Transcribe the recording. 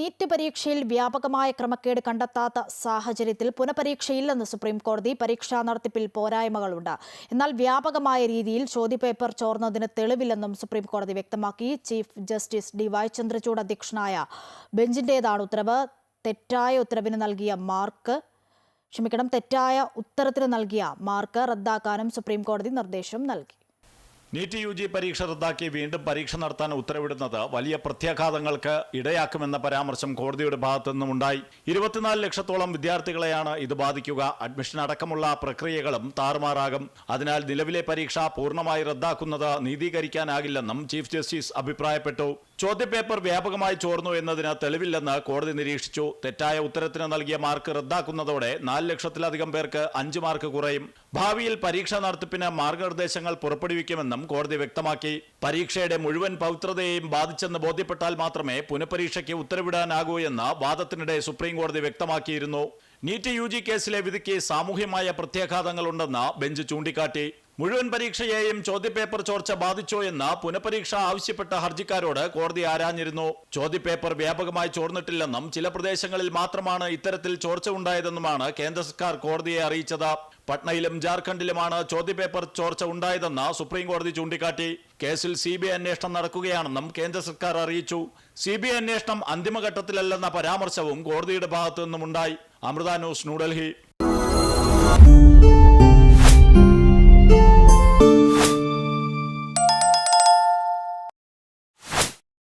NEET പരീക്ഷയിൽ വ്യാപകമായ ക്രമക്കേട് കണ്ടെത്താത്ത സാഹചര്യത്തിൽ പുനഃപരീക്ഷയില്ലെന്ന് സുപ്രീം കോടതി പരീക്ഷാ നടത്തിപ്പിൽ പോരായ്മകളുണ്ട്. എന്നാൽ വ്യാപകമായ രീതിയിൽ ചോദ്യപേപ്പർ ചോർന്നതിന് തെളിവില്ലെന്നും സുപ്രീം കോടതി വ്യക്തമാക്കി. Chief justice D Y Chandrachud അധ്യക്ഷനായ ബെഞ്ചിന്റേതാണ് ഉത്തരവ്. തെറ്റായ ഉത്തരവിന് നൽകിയ മാർക്ക് ക്ഷമിക്കണം തെറ്റായ ഉത്തരത്തിന് നൽകിയ മാർക്ക് റദ്ദാക്കാനും സുപ്രീം കോടതി നിർദ്ദേശം നൽകി. നീറ്റ് യു ജി പരീക്ഷ റദ്ദാക്കി വീണ്ടും പരീക്ഷ നടത്താൻ ഉത്തരവിടുന്നത് വലിയ പ്രത്യാഘാതങ്ങൾക്ക് ഇടയാക്കുമെന്ന പരാമർശം കോടതിയുടെ ഭാഗത്തു നിന്നുമുണ്ടായി ഇരുപത്തിനാല് ലക്ഷത്തോളം വിദ്യാർത്ഥികളെയാണ് ഇത് ബാധിക്കുക. അഡ്മിഷൻ അടക്കമുള്ള പ്രക്രിയകളും താറുമാറാകും. അതിനാൽ നിലവിലെ പരീക്ഷ പൂർണമായി റദ്ദാക്കുന്നത് നീതീകരിക്കാനാകില്ലെന്നും ചീഫ് ജസ്റ്റിസ് അഭിപ്രായപ്പെട്ടു. ചോദ്യപേപ്പർ വ്യാപകമായി ചോർന്നു എന്നതിന് തെളിവില്ലെന്ന് കോടതി നിരീക്ഷിച്ചു. തെറ്റായ ഉത്തരത്തിന് നൽകിയ മാർക്ക് റദ്ദാക്കുന്നതോടെ നാല് ലക്ഷത്തിലധികം പേർക്ക് അഞ്ച് മാർക്ക് കുറയും. ഭാവിയിൽ പരീക്ഷാ നടത്തിപ്പിന് മാർഗനിർദ്ദേശങ്ങൾ പുറപ്പെടുവിക്കുമെന്നും കോടതി വ്യക്തമാക്കി. പരീക്ഷയുടെ മുഴുവൻ പവിത്രതയെയും ബാധിച്ചെന്ന് ബോധ്യപ്പെട്ടാൽ മാത്രമേ പുനഃപരീക്ഷയ്ക്ക് ഉത്തരവിടാനാകൂ എന്ന് വാദത്തിനിടെ സുപ്രീം കോടതി വ്യക്തമാക്കിയിരുന്നു. നീറ്റ് യു കേസിലെ വിധിക്ക് സാമൂഹ്യമായ പ്രത്യാഘാതങ്ങളുണ്ടെന്ന് ബെഞ്ച് ചൂണ്ടിക്കാട്ടി. മുഴുവൻ പരീക്ഷയെയും ചോദ്യപേപ്പർ ചോർച്ച ബാധിച്ചോ എന്ന് പുനഃപരീക്ഷ ആവശ്യപ്പെട്ട ഹർജിക്കാരോട് കോടതി ആരാഞ്ഞിരുന്നു. ചോദ്യപേപ്പർ വ്യാപകമായി ചോർന്നിട്ടില്ലെന്നും ചില പ്രദേശങ്ങളിൽ മാത്രമാണ് ഇത്തരത്തിൽ ചോർച്ച ഉണ്ടായതെന്നുമാണ് കേന്ദ്ര സർക്കാർ കോടതിയെ അറിയിച്ചത്. പട്നയിലും ജാർഖണ്ഡിലുമാണ് ചോദ്യപേപ്പർ ചോർച്ച ഉണ്ടായതെന്ന് സുപ്രീം കോടതി ചൂണ്ടിക്കാട്ടി. കേസിൽ സി ബി ഐ അന്വേഷണം നടക്കുകയാണെന്നും കേന്ദ്ര സർക്കാർ അറിയിച്ചു. സി ബി ഐ അന്വേഷണം അന്തിമഘട്ടത്തിലല്ലെന്ന പരാമർശവും കോടതിയുടെ ഭാഗത്തു നിന്നുമുണ്ടായി അമൃത ന്യൂസ് ന്യൂഡൽഹി.